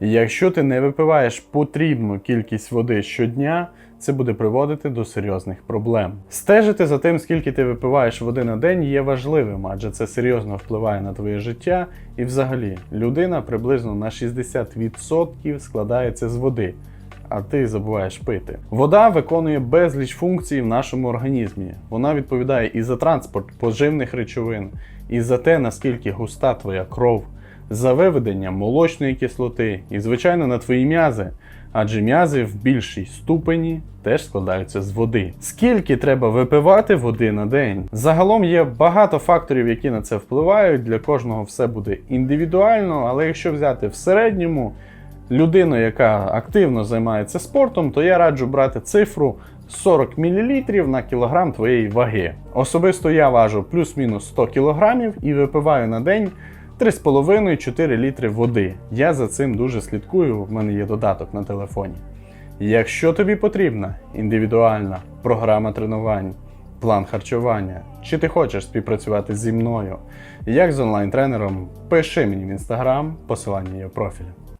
Якщо ти не випиваєш потрібну кількість води щодня, це буде приводити до серйозних проблем. Стежити за тим, скільки ти випиваєш води на день, є важливим, адже це серйозно впливає на твоє життя. І взагалі, людина приблизно на 60% складається з води. А ти забуваєш пити. Вода виконує безліч функцій в нашому організмі. Вона відповідає і за транспорт поживних речовин, і за те, наскільки густа твоя кров, за виведення молочної кислоти, і, звичайно, на твої м'язи. Адже м'язи в більшій ступені теж складаються з води. Скільки треба випивати води на день? Загалом є багато факторів, які на це впливають. Для кожного все буде індивідуально, але якщо взяти в середньому людину, яка активно займається спортом, то я раджу брати цифру 40 мл на кілограм твоєї ваги. Особисто я важу плюс-мінус 100 кг і випиваю на день 3,5-4 літри води. Я за цим дуже слідкую, в мене є додаток на телефоні. Якщо тобі потрібна індивідуальна програма тренувань, план харчування, чи ти хочеш співпрацювати зі мною, як з онлайн-тренером, пиши мені в інстаграм, посилання є в профілі.